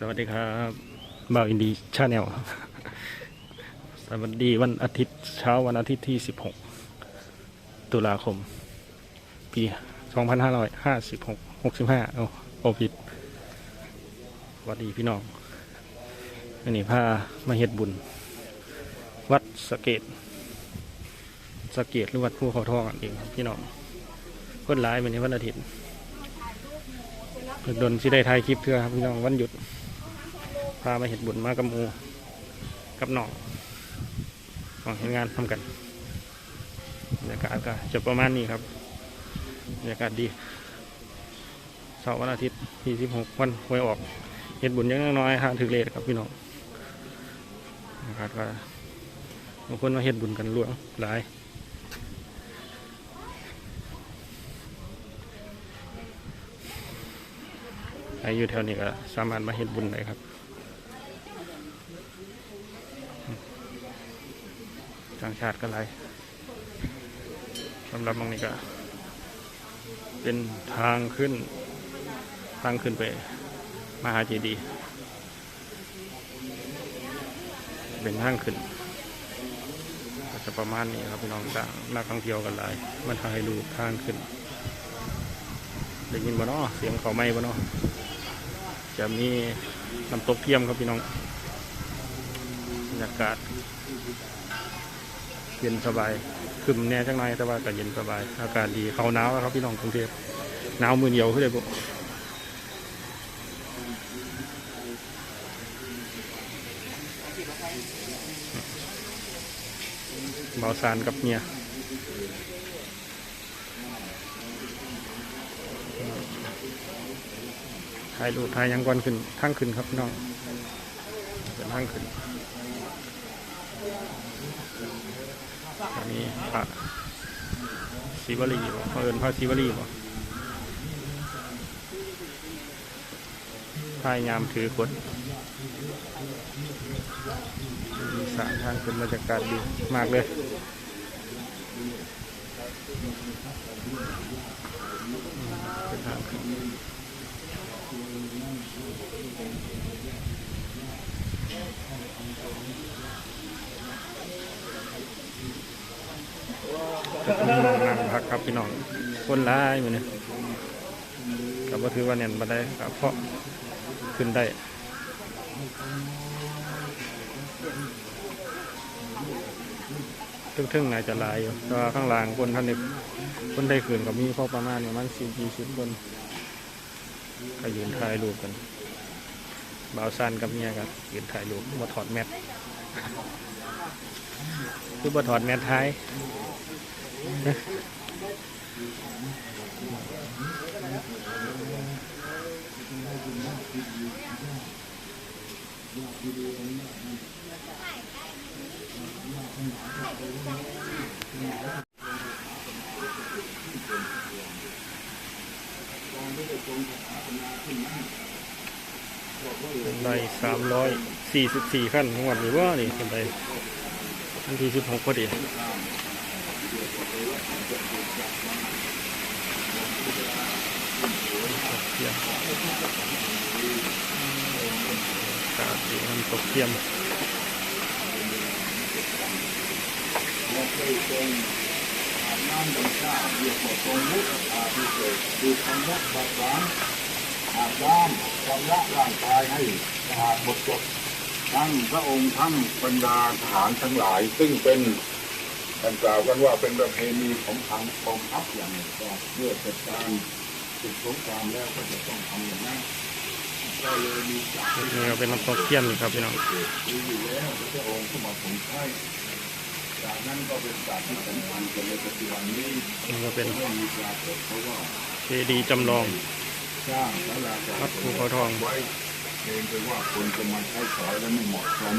สวัสดีครับบ่าวอินดีชาแนลสวัสดีวันอาทิตย์เช้าวันอาทิตย์ที่ 16 ตุลาคม ปี 2556 65โอ้โอผิดสวัสดีพี่น้องวันนี้พามาเฮ็ดบุญ วัดสะเกตสะเกตหรือวัดผู้เขาทองอันเองครับพี่น้องคนร้ายวันนี้วันอาทิตย์ดนสิได้ถ่ายคลิปเพื่อครับพี่น้องวันหยุด พามาเห็ดบุญมากับหมูกับน้องของเห็นงานทำกันบรรยากาศก็จะประมาณนี้ครับบรรยากาศดีเสาร์วันอาทิตย์ที่16วันหวยออกเห็ดบุญยังน้อยๆหาถือเลทครับพี่น้องบรรยากาศก็บางคนมาเห็ดบุญกันหลวงหลายใครอยู่แถวนี้ก็สามารถมาเฮ็ดบุญได้ครับางชาติก็หลายสำหรับบางนี้ก็ เป็นทางขึ้น ทางขึ้นไป มหาเจดีย์เป็นทางขึ้นก็จะประมาณนี้ครับพี่น้องต่างนักท่องเที่ยวกันหลายมาถ่ายรูปทางขึ้นได้ยินบ่เนาะเสียงเขาไม่บ่เนาะจะมีน้ำตกเทียมครับพี่น้องบรรยากาศ เย็นสบายคึมแน่จังหน่อยแต่ว่าก็เย็นสบาย อากาศดีเขาหนาวแล้วครับพี่น้องกรุงเทพหนาวมือเดียวขึ้นเลยบุเบาซานกับเมียถ่ายรูปถ่ายยังก่อนขึ้นทางขึ้นครับพี่น้องเป็นทางขึ้นอันนี้ พระศิวลีบ่เขาเอินพระศิวลีบ่พายามถือกดมีสารทางเป็นบรรยากาศดีมากเลย เป็นทางขึ้น นั่งพักครับพี่น้องคนร้ายมือนี่กับว่าถือว่าเนี่ยนบันไดครับเพราะขึ้นได้ทึ่งๆน่าจะลายอยู่แต่ว่าข้างล่างคนท่านในคนได้ขืนกับมีพอประมาณประมาณสี่ยี่สิบคนก็ยืนถ่ายรูปกันบ่าวซันกับเมียกันยืนถ่ายรูปมาถอดแมสคือมาถอดแมสท้าย ไดสามร้อยสี่สิบสี่ขั้นงวันนี้ว่านี่เป็นไดวันที่สิบหกพอดีเทียม กาดดีน้ำตกเทียมน้ำดำชาเรียกว่าตรงมุกอาภิเษกคือคำว่าบัดหวานอาบน้ำชำระร่างกายให้สะอาดหมดจดทั้งพระองค์ทั้งบรรดาทหารทั้งหลายซึ่งเป็น กันกล่าวกันว่าเป็นประเพณีของทางกองทัพอย่างหนึ่งก็เมื่อเกิดการศึกสงครามแล้วก็จะต้องทำอย่างนั้นก็เลยมีจากนี่ก็เป็นน้ำตกเทียนครับพี่น้องเกิดมีอยู่แล้วพระองค์ก็มาสงใช้จากนั้นก็เป็นศาสตร์ที่สำคัญจนในปัจจุบันนี้นี่ก็เป็นเจดีย์จำลองสร้างศาลาการวัดภูเขาทองไว้เกรงไปว่าคนจะมาใช้สอยแล้วไม่เหมาะสม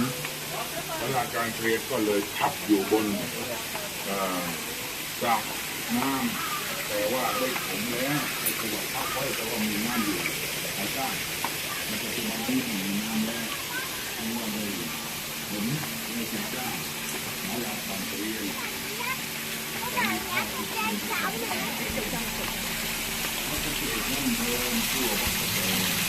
ศาลาการเพลก็เลยทับอยู่บนเอ่อสรน้ำแต่ว่าได้ถมแล้วไอ้ตัวทับไว้แต่ว่ามีน้ำอยู่ใครสร้างมันจะเป็นมันที่มีน้ำแล้วเพราะว่าเลยเห็นในสิ่สร้างศาลาการเพลแต่มีข้าวที่เป็นเขาก็จะเป็นน้ำเดิมทั่ววัดแก่ก็เหตุที่สมองที่ที่ยอดฟ้าจุฬาโลกหาราชได้ทรงพาทรงเมื่อพาพิเศษก่อนที่จะเสด็จขึ้นครองราชย์เป็นวัดเกตนี้วัดเกตจึงได้เปลี่ยนจากวัดแกมาเป็นวัดเกตมาในสมัยของรัชกาลที่สามนี่เราสั้นหอดบ่นี่เกตนั้นได้รับสถาไล่ขับันนเป็นรามหลวงอยู่แล้วที่เมื่อยด้วยนี่ในรัชกาที่สามพระองค์โอ้นางแล้วนักปลูกสังขรเปลี่ยนแปลงปรับเอาปรุงวัดนี่บ่อันนี้ก็จะเป็นร้านกาแฟครับพี่น้องย่างขึ้นมาแวะกินกาแฟได้น้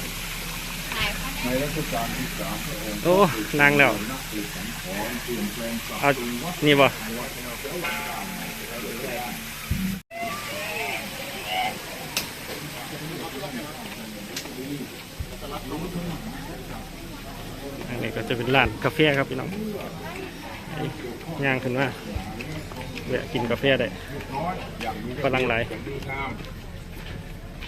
โอ้นางแล้วเอานี่บ่อันนี้ก็จะเป็นร้านกาแฟครับพี่น้องย่างขึ้นมาแวะกินกาแฟได้กำลังไหล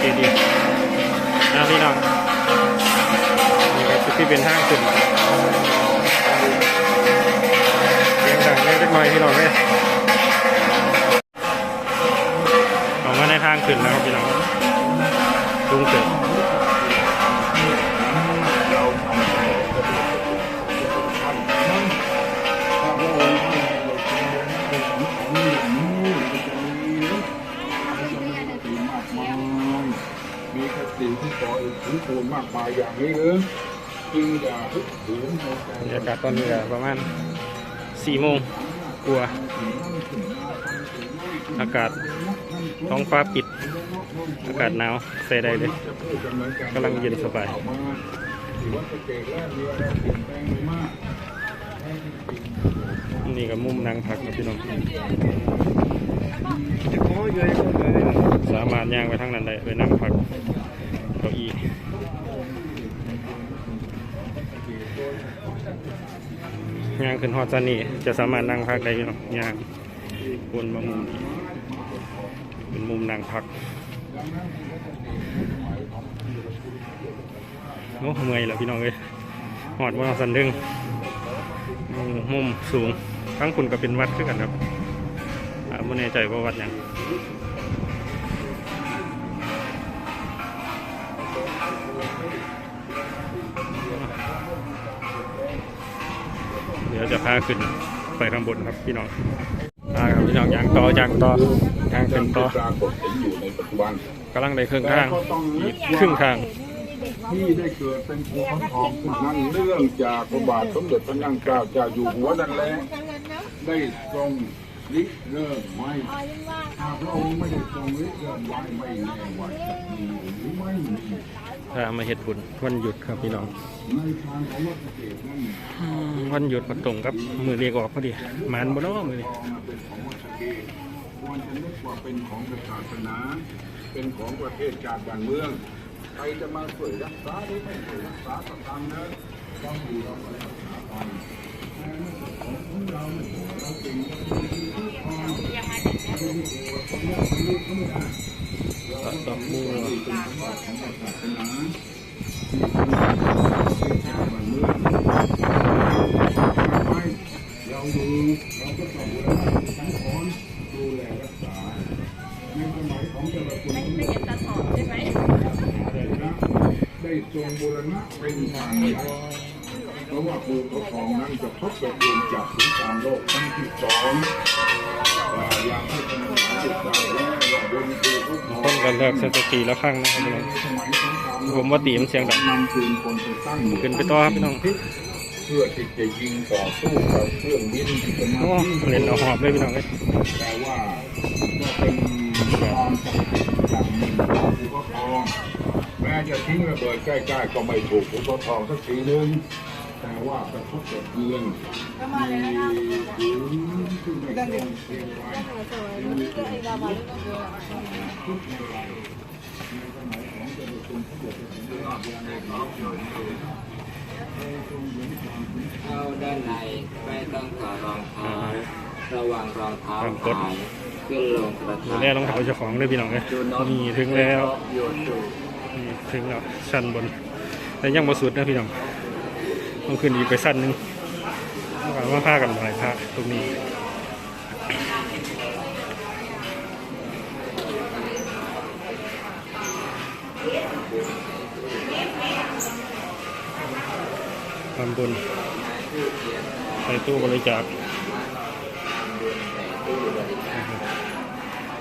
เดเจดีย์นะพี่น้องนี่ครับที่เป็นห้างขึ้นเสียงดังเล็กน้อยพี่น้องเลยออกมาในทางขึ้นแล้วครับพี่น้องลุงเกิด ก่ออีกถึงปูนมากมายอย่างนี้หรือจึงอย่าฮึกเหิมในใจบรรยากาศตอนนี้ก็ประมาณสี่โมงกลัวาอากาศท้องฟ้าปิด อากาศหนาวใส่ได้เลยกำลังเย็นสบายนี่ก็มุมนั่งพักนะพี่น้อง สามารถย่างไปทางนั้นได้ไปนั่งพักเก้าอี้ ย่างขึ้นฮอดซานี่จะสามารถนั่งพักได้พี่น้องย่างวนมามุมเป็นมุมนั่งพักโอ้เมื่อยแล้วพี่น้องเลยหอดว่าสันดึงมุมสูงทั้งคุณก็เป็นวัดขึ้นกันครับอ่าไม่แน่ใจว่าวัดยัง ดี๋ยวจะพาขึ้นไปข้างบนครับพี่น้องพาครับพี่น้องอย่างต่อยางต่อทางขึ้นต่อปรากำลังได้ครึ่งทางอีกครึ่งทางที่ได้เกิดเป็นภูเขาทองนั้นเนื่องจากพระบาทสมเด็จพระนั่งเกล้าเจ้าอยู่หัวนั่นแหละได้ทรงริเริ่มไว้หากพระองค์ไม่ได้ทรงริเริ่มไว้ไม่แน่ว่าจะมีหรือไม่มี พามาเหตุผลวันหยุดครับพี่น้องในทางของวัดเกตนั้นอืมวันหยุดมาตรงกับมือเรียกออกพอดีหมันบ่เนาะมือนี้ทองเป็นของวัดเกตควรจะนึกว่าเป็นของศาสนา เป็นของประเทศชาติบ้านเมืองใครจะมาช่วยรักษาหรือไม่ช่วยรักษาก็ตามนั้นต้องดูเราไปรักษาไปแต่เมื่อของของเราเนี่ยเราเป็นคนที่ทุกข์ทองไม่ได้โกรธคนนี้คนนี้เขาไม่ได้ตัดดอกบัวเป็นของของศาสนาที่เป็นประเทศชาติบ้านเมืองไปเรา ดูเราก็ต้องดูแลสังขรดูแลรักษาในสมัยของเจ้าคุณไม่ไม่เห็นตาถอนใช่ไหมได้ทรงบูรณะเป็นทางใหญ่เพราะว่าภูเขาทองนั้นจะทบทวนจากสงครามโลกครั้งที่สอง องต้นกันเลิกสถิติแล้วครั้งนะครับพี่น้องสมัยสงครามโลกผมว่าตีมันเสียงดังนำปืนคนไปตั้งอยู่ขึ้นไปต่อครับพี่น้องเพื่อที่จะยิงต่อสู้กับเครื่องบินที่จะมาโอ้เล่นเอาหอบเลยพี่น้องเอ้ยแต่ว่าก็เป็นความศักดิ์สิทธิ์อย่างหนึ่งของภูเขาทองแม้จะทิ้งระเบิดใกล้ๆก็ไม่ถูกภูเขาทองสักทีนึงแต่ว่ากระทบกระเทือนมีพื้นขึ้นไม่ตรง เข้าด้านในไม่ต้องถอดรองเท้าระวังรองเท้าหายขึ้นลงกระดูทะแลรองเท้าเจ้าของด้วยพี่น้องเลยนี่ถึงแล้วนี่ถึงแล้วชั้นบนแต่ยังบ่สุดนะพี่น้องต้องขึ้นอีกไปสั้นหนึงเอามาผ้ากันหน่อยผ้าตรงนี้ ทำบุญใส่ตู้บริจาค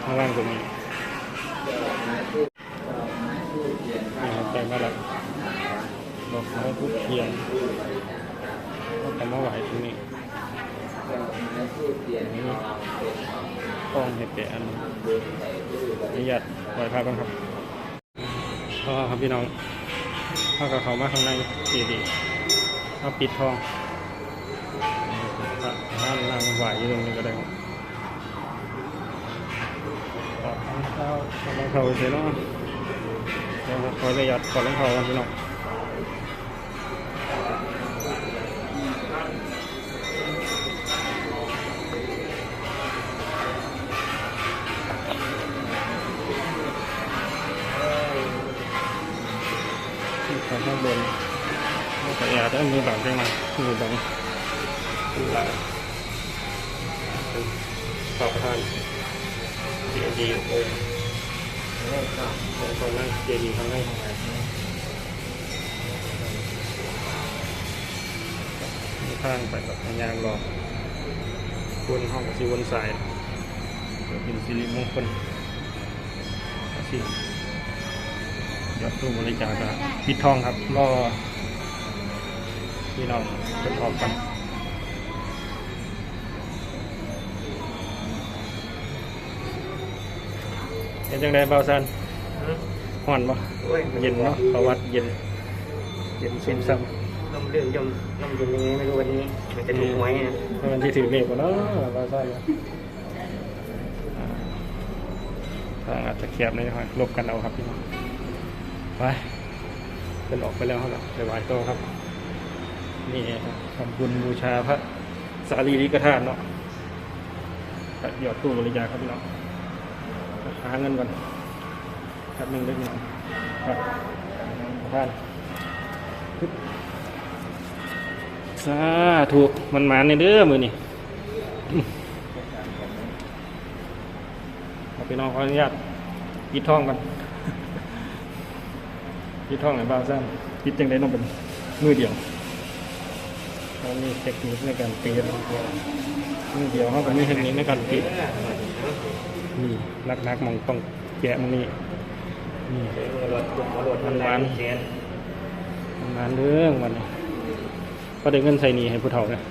ข้างล่างตรงนี้นะครับไปมาแล้วดอกไม้ทุกเทียนก็ทำมาไหวตรงนี้นี่ต้องเห็ดแกะอันนี้นี่ยัดไหวพากันครับก็ครับพี่น้องถ้ากับเขามาข้างในดีดีๆ เอาปิดทองนั่งนั่งไหวอยู่ตรงนี้ก็ได้ครับขอดรองเท้าขอรองเท้าเฉยเนาะเดี๋ยวคอยประหยัดขอดรองเท้ากันพี่น้อง โอ้แล้วก็ตรงนั้นเจดีย์ข้างในข้างในมีข้างไปกับพยางรอวนห้องสิวนสายเพื่อเป็นสิริมงคลสิยอดตู้บริจาคอะปิดทองครับรอ พี่น้องเป็นออกกันเป็นจังไดเบาซันห่อนปะเย็นเนาะเขาวัดเย็น เย็นซึมซ้ลมเรื่องยมลมเย็นยังไงไม่รู้วันนี้มันจะถูกหวยนะำมันที่ถือเลขกว่าเนาะเบาซันเนาะอ่าทางอาจจะแคบหนอยนะครับลบกันเอาครับพี่น้องไปเป็นออกไปแล้วครับไปไหว้โตครับ นี่ทำบุญบูชาพระสารีริกธาตุเนาะตัดหยอดตู้บริจาคครับพี่น้องหาเงินก่อนครับหนึ่งเล็กน้อยครับท่านปึ๊บสาธุมันหมานในเด้อมือนี่เอาพี่น้องขออนุญาตปิดท้องกันปิดท้องไหนบ้างซ้ำปิดจังไดน้องเป็นมือเดียว เขามีเทคนิคในการปิดมือเดี๋ยวเขาก็มีเทคนิคในการปิดนี่นักนักๆมองต้องแกะมันนี่นี่รถรถรถมันแรงเสียนทำงานเรื่องวันนี้ก็ได้เงินใส่นีให้ผู้เฒ่านะ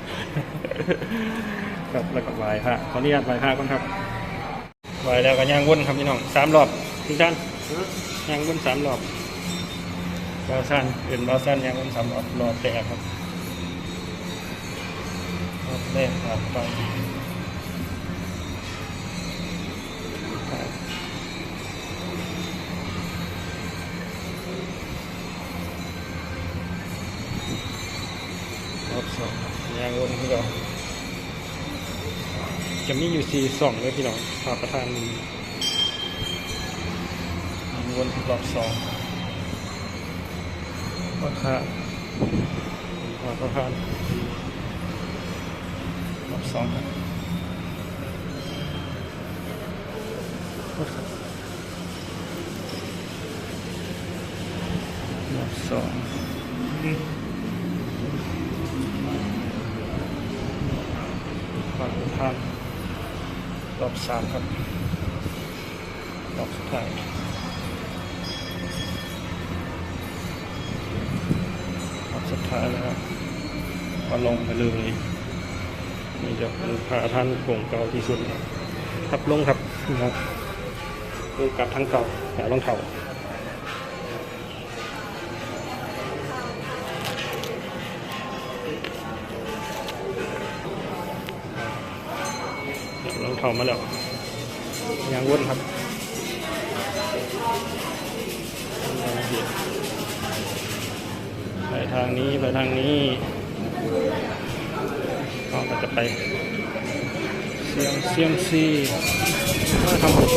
ครับแล้วก็ไหวพระขออนุญาตไหวพระก่อนครับไหวแล้วก็ย่างวนครับพี่น้องสามรอบทุกท่านย่างวนสามรอบบาซันเอื่นบาซันย่างวนสามรอบรอบแตกครับ แรกผ่านไปรอบสองยางวนที่เราจะมีอยู่สี่สองเลยพี่น้องพากประธานยางวนรอบสองราคาขอประทาน สองครับรอบสองขอประทานรอบสามครับรอบสุดท้ายรอบสุดท้ายแล้วครับก็ลงไปเลย นี่จะเป็นพระท่านโงเก่าที่สุดครับลงครับนะครับลงกลับทั้งเก่าแถวรองเท้าเดี๋ยวรองเท้ามาแล้วยางวนครับไปทางนี้ไปทางนี้ ไปเสียงเสียงซีว่าทำบุญ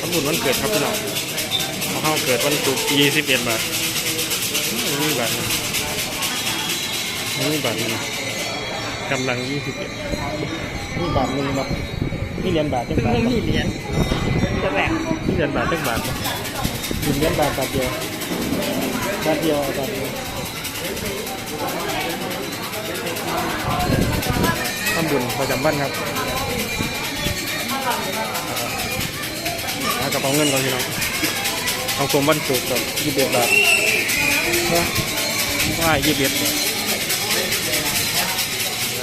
ทำบุญวันเกิดครับพี่น้องเอาเข้าเกิดวันศุกร์ยี่สิบเอ็ดบาทนี่บาทหนึงนี่บาทหนึงกำลังยี่สิบเอ็ดนี่บาทหนึ่งบาทนี่เหรียญบาทจังบาทเพิ่มนี่เหรียญจะแหลกนี่เหรียญบาทจังบาทบ่หนึ่งเหรียญบาทบาทเดียวบาทเดียวบาทเดียว ทำบุญประจำวันครับกระเป๋าเงินก่อนพี่น้องเอากลมวันศุกร์กับยี่สิบเอ็ดบาทว่าว่ายี่สิบเอ็ด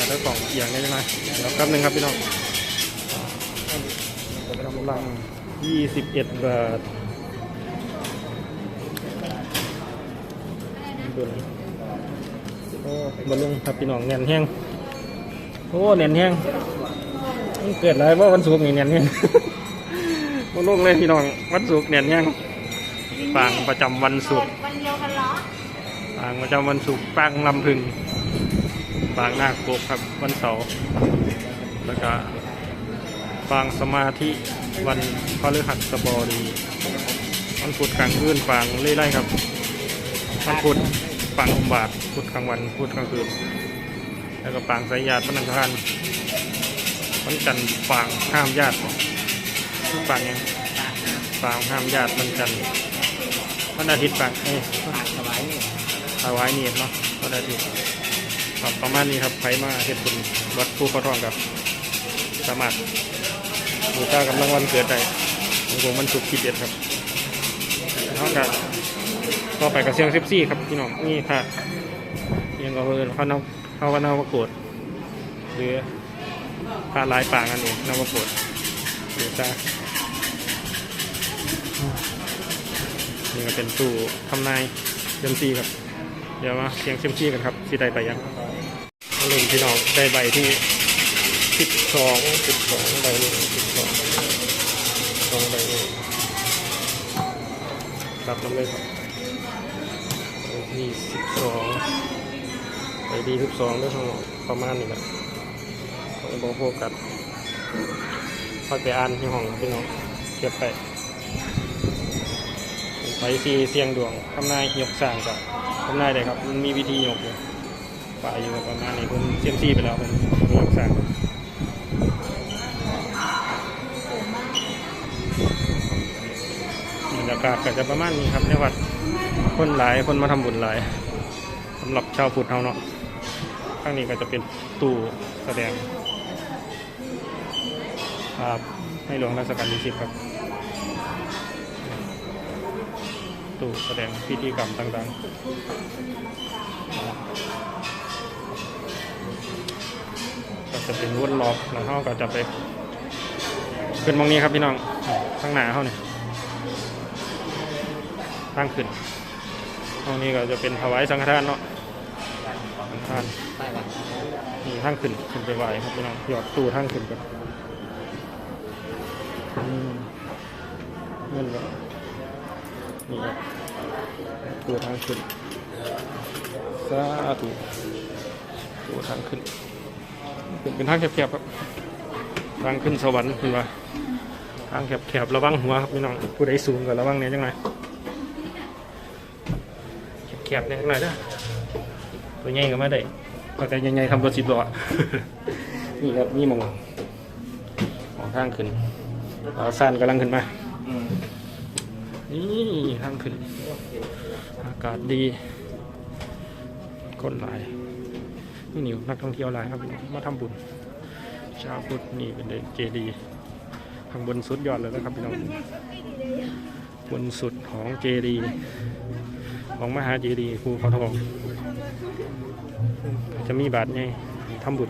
แล้วกล่องเอียงได้ยังไงเดี๋ยวแป๊บนึงครับพี่น้องกำลังยี่สิบเอ็ดบาทดูหน่อยโอ้ บอลลุงครับพี่น้องแน่นแห้งโอ้แน่นแห้งมันเกิดอะไรว่าวันศุกร์นี่แน่นแห้งบอลลุงเลยพี่น้องวันศุกร์แน่นแห้งปางประจำวันศุกร์วันเดียวกันเหรอปางประจำวันศุกร์ปางลำพึงปางนาคปกครับวันเสาร์แล้วก็ปางสมาธิวันพฤหัสบดีวันพุธกลางคืนปางเรื่อยๆครับวันพุธ ปางอุบาทพุธกลางวันพุธกลางคืน แล้วก็ปางสายญาติวันอังคารวันจันปางห้ามญาติปางยังปางห้ามญาติวันจันทร์วันอาทิตย์ปางเอ้ยถวายนี่ถวายเนียดเนาะก็ได้ที่ครับประมาณนี้ครับใครมาเฮ็ดบุญวัดภูเขาทองกับ สามารถบูชากำลังวันเกิดได้ของผมมันสุกร์ที่เด็ดครับเท่ากับ ก็ไปกับเซียงซิบซี่ครับพี่น้องนี่ค่ะยังก็เพิ่นเขาเนาเขาก็เนาว่าโกรธหรือพระลายป่างอันนี้เนาว่าโกรธหรือจ้านี่ก็เป็นตู้ทำนายเซียมซีครับ เดี๋ยวมาเสียงเซียมซี่กันครับสิได้ไปยังลุ้นพี่น้องได้ใบที่สิบสองสิบสองใบหนึ่งสิบสองสองใบหนึ่งรับน้ำเลยครับ ใบที่สิบสองใบที่สิบสองด้วยทั้งหมดประมาณนี้แหละผมบอกโฟกัสพักไปอ่านที่ห้องพี่น้องเก็บไปไปซีเสียงดวงทำนายยกสร้างกับทำนายได้ครับ มันมีวิธียกอยู่ป่าอยู่ประมาณนี้ผมเซียมซีไปแล้วผม รยากาศก็จะประมาณนี้ครับในวัดคนหลายคนมาทำบุญหลายสำหรับชาวพุทธเฮาเนาะข้างนี้ก็จะเป็นตู้แสดงภาพในหลวงรัชกาลที่สิบครับตู้แสดงพิธีกรรมต่างๆ ก็จะเป็นวนรอบแล้วเขาก็จะไปขึ้นมองนี้ครับพี่น้องข้างหน้าเขาเนี่ยางขึ้นห้องนี้ก็จะเป็นถวายสังฆทานเนาะสังฆทานนี่ทางขึ้นขึ้นไปไหวครับพี่น้องหยอดตู้ทางขึ้นกันอืมเงินก็นี่ครับตัวทางขึ้นสาธุตัวทางขึ้นเป็นเป็นทางแคบๆครับทางขึ้นสวรรค์คือว่าทางแคบๆระวังหัวครับพี่น้องผู้ใดสูงก็ระวังเนี่ยจังไง แคบๆเนี่ยจังไงเด้อตัวใหญ่ก็ไม่ได้ก็แต่ใหญ่ๆทำตัวสิบล้อนี่ครับนี่มองมองทางขึ้นเราสั้นกำลังขึ้นมานี่ทางขึ้น อากาศดีคนหลายนี่นิวนักท่องเที่ยวหลายครับมาทำบุญ ชาวพุทธนี่เป็นเจดีย์ข้างบนสุดยอดเลยนะครับพี่น้องบนสุดของเจดีย์ ของมหาเจดีย์ภูเขาทองจะมีบาทไงทำบุญ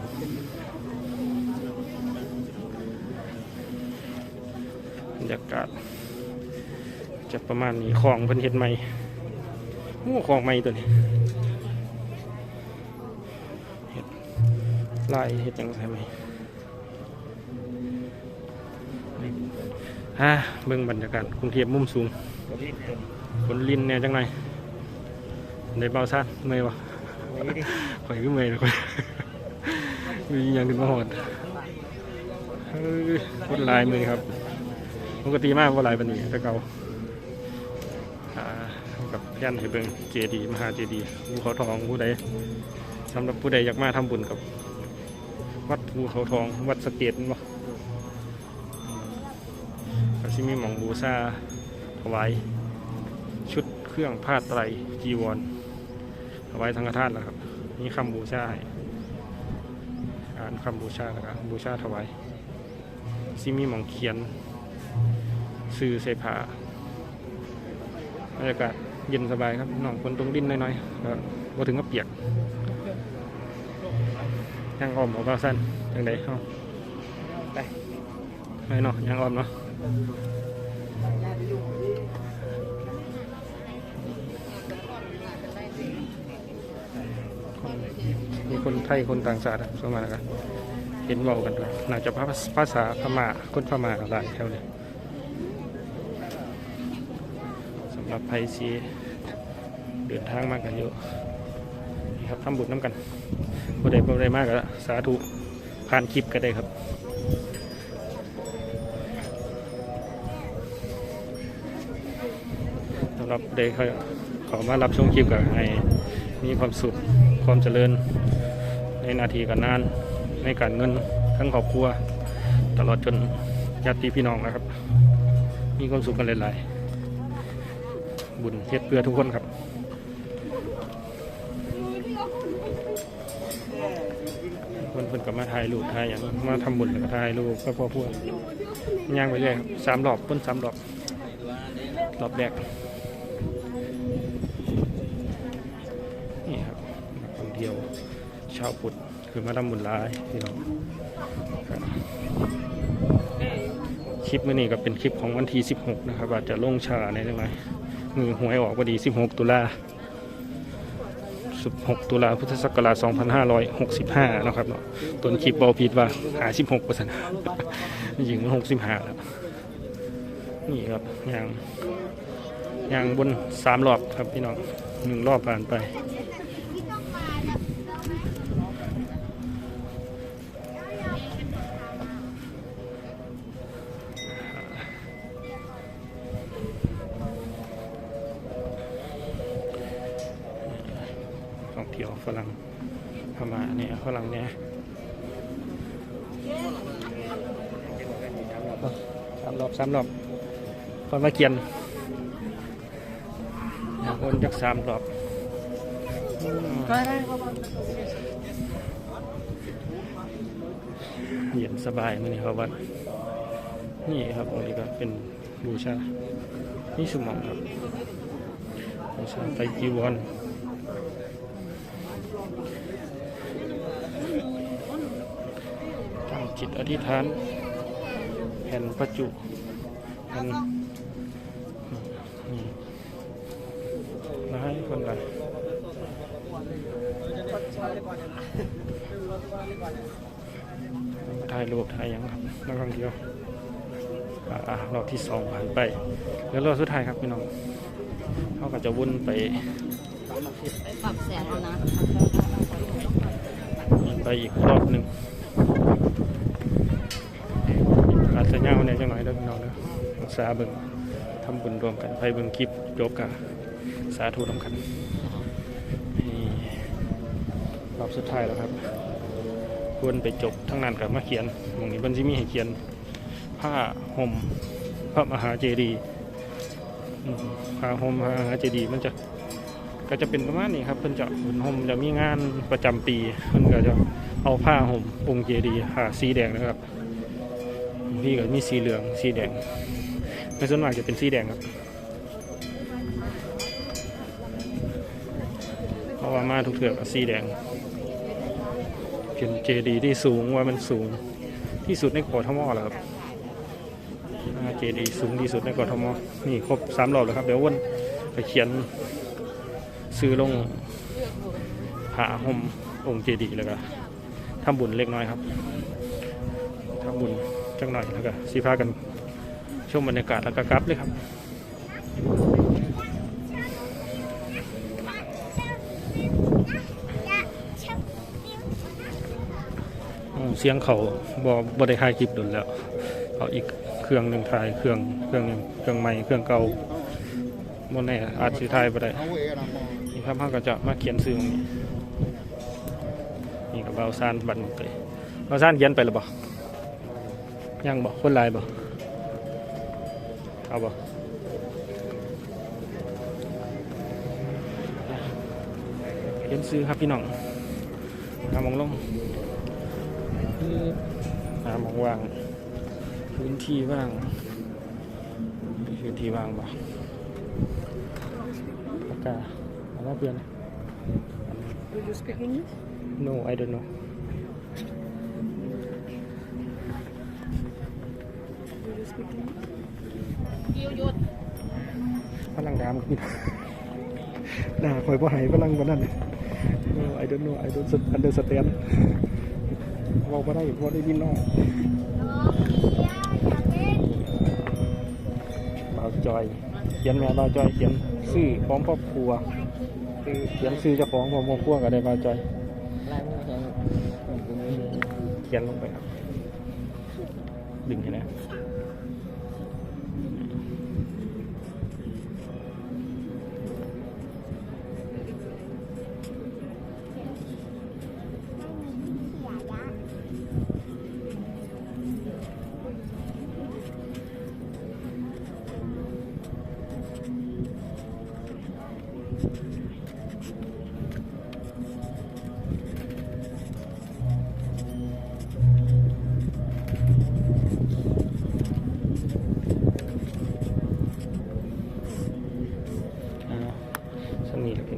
บรรยากาศจะประมาณนี้ของเพิ่นเฮ็ดใหม่โอ้ของใหม่ตัวนี้เฮ็ดลายเฮ็ดจังไงไหมนี่อ่าเบิ่งบรรยากาศกรุงเทพมุมสูงตัวนี้เป็นฝนลินเนี่ยจังไง ในเบาซ่านเมื่อยวะนี่ดิข่อยก็เมื่อยเลยข่อยมีอย่างขึ้นมาหอดเฮ้ยคนหลายมือครับปกติมากว่าหลายปันนี้แต่เก่าอ่ากับยันให้เบิ่งเจดีมหาเจดีภูเขาทองผู้ใดสำหรับผู้ใดอยากมาทำบุญกับ วัดภูเขาทองวัดสะเกดบ่ก็สิมีหมองบูชาถวายชุดเครื่องผ้าไตรจีวร ถวายสังฆทานแล้วครับมีคำบูชาให้อ่านคำบูชาแล้วก็บูชาถวายซิมีหมองเขียนซื้อเสผ้าบรรยากาศเย็นสบายครับน้องคนตรงดินน้อยๆก็บ่ถึงกับเปียกย่างอ้อมออกมาสั้นจังไดเอาไปไม่เนาะย่างอ้อมเนาะ ทยคนต่างชาติเข้ามาแล้วกันเห็นเว้ากันด้วยน่าจะภาษาพม่าคนพม่าหลายแถวเลยสำหรับไพซีเดินทางมากกันเยอะนี่ครับทำบุญน้ำกันผู้ใดผู้ใดมากก็สาธุผ่านคลิปก็ได้ครับสำหรับผู้ใดเขาขอมารับชมคลิปกับให้มีความสุขความเจริญ หนาทีการงานในการเงินทั้งครอบครัว ตลอดจนญาติพี่น้องนะครับ มีความสุขกันหลายๆ บุญเฮ็ดเพื่อทุกคนครับคนเพิ่นกับมาถ่ายรูปถ่ายอย่างมาทำบุญแล้วก็ถ่ายรูปก็พอพวกย่างไปเรื่อยครับสามรอบเพิ่นสามรอบรอบแรก ชาวพุทธคือมาทำบุญหลายพี่น้องคลิปมื่อนี้ก็เป็นคลิปของวันที่ 16 นะครับอาจจะลงชาในเรื่องไรมือหวยออกพอดี 16 ตุลา16 ตุลาพุทธศักราช 2565 นะครับเนาะต้นคลิปบอผิดว่าหา 16เปอร์เซ็นต์จริงมัน65 แล้ว นี่ครับยางยางบนสามรอบครับพี่น้องหนึ่งรอบผ่านไป สามรอบสามรอบคนมาเกียนคนจักสามรอบเย็นสบายมันนี่ครับวัดนี่ครับตรงนี้ก็เป็นบูชา นี่สมองครับบูชาไตจีวรตั้งจิตอธิษฐานแผ่นประจุ นนี่มาให้คนละถ่ายรูปถ่ายยังครับนักท่องเที่ยวรอบที่สองผ่านไป แล้วรอบสุดท้ายครับพี่น้องเขาก็จะวนไปปรับแสงแล้วนะไปอีกรอบหนึ่งอาจจะเงาในจังหน่อยเด้อพี่น้องเกษาเบิ่งทำบุญรวมกันไปเบิ่งคลิปจบกะสาธุนำกันนี่รอบสุดท้ายแล้วครับควรไปจบทั้งนั้นกับมาเขียนหมองนี้บันซิมีให้เขียนผ้าห่มพระมหาเจดีย์ผ้าห่มพระมหาเจดีย์มันจะก็จะเป็นประมาณนี้ครับเพิ่นจะหุ่นห่มจะมีงานประจำปีเพิ่นก็จะเอาผ้าห่มองค์เจดีย์ผ้าสีแดงนะครับพี่ก็มีสีเหลืองสีแดง ในส่วนมากจะเป็นสีแดงครับ เพราะว่ามาทุกเถือกสีแดง เป็นเจดีที่สูงว่ามันสูงที่สุดในกทมแล้วครับเจดีสูงที่สุดในกทมนี่ครบสามรอบแล้วครับ เดี๋ยววันไปเขียนซื้อลงหาห่มองค์เจดีแล้วก็ทำบุญเล็กน้อยครับทำบุญจังหน่อยแล้วก็สีพากัน ชมบรรยากาศแล้วก็กลับเลยครับ เสียงเขาบอบได้ถ่ารคลิปดนแล้ว เอาอีกเครื่องหนึ่งถ่ายเครื่องเครื่องเครื่องใหม่เครื่องเก่าบนเน่อาจจะถ่ายไปได้นี่ครับห้าก็จะมาเขียนซื้อนี่นี่กับเบาซานบันไปเบาซานเขียนไปหรือเปล่ายังบอกคนลายบอก เอาบ่เขียนชื่อครับพี่น้องหามองลงหามองวาง พื้นที่ว่างพื้นที่ว่างปะปากกาเอามาเปลี่ยน Do you speak English no I don't know Do you speak English ยูหยุด พลังดามกินด่าคอยบ่ใหายพลังบ่นั่น no I don't know I don't understand บอกบ่ได้บ่ได้ยินน้องบ่าวจอยเขียนแม่บ่าวจอยเขียนชื่อพร้อมครอบครัวคือเขียนชื่อเจ้าของพร้อมครอบครัวก็ได้บ่าวจอยลายมือแข็งเขียนลงไปครับดึงให้นะอ่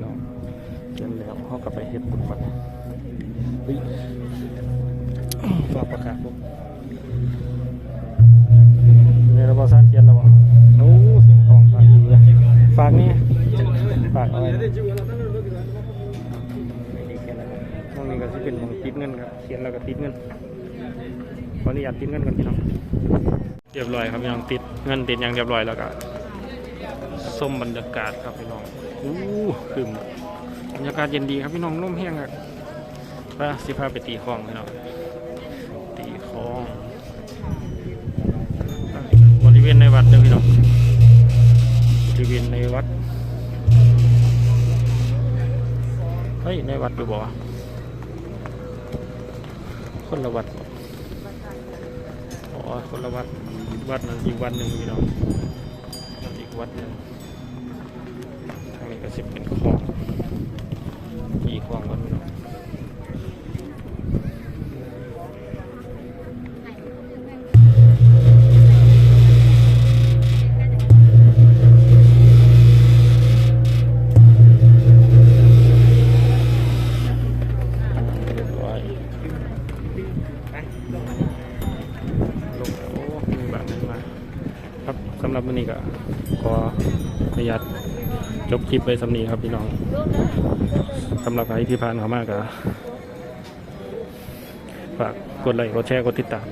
นิทเลยพี่น้องเขียนแล้วเขากลับไปเฮ็ดบุญบัดเฮ้ยฝากประกาศบุกเนี่ยเราบอสร้างเขียนแล้วบ่โอ้เสียงทองฝากดีเลยฝากนี่ฝากอาไว้นะไม่ได้องนี้ก็จะเป็นของติดเงินครับเขียนแล้วก็ติดเงินขออนุญาตติดเงินก่อนพี่น้องเรียบร้อยครับพี่น้องติดเงินติดย่างเรียบร้อยแล้วก็ ส้มบรรยากาศครับพี่น้องอู้คืมบรรยากาศเย็นดีครับพี่น้องร่มแห้งครับไปสิพาไปตีคลองพี่น้องตีคลอง บริเวณในวัดเด้อพี่น้องบริเวณในวัดเฮ้ยในวัดดูบ่วะคนละวัดอ๋อคนละวัดวัดนั้นอีกวัดหนึ่งพี่น้องอีกวัดหนึ่ง ก็สิเป็นของมีคลองวัน คลิปไว้สำนีครับพี่น้องสำหรับใครที่ผ่านเขามากก็ฝากกดไลค์กดแชร์กดติดตาม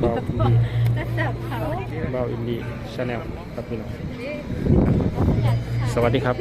เบาอินดี้บเขาเบาอินดี้ชาแนลครับพี่น้อง สวัสดีครับ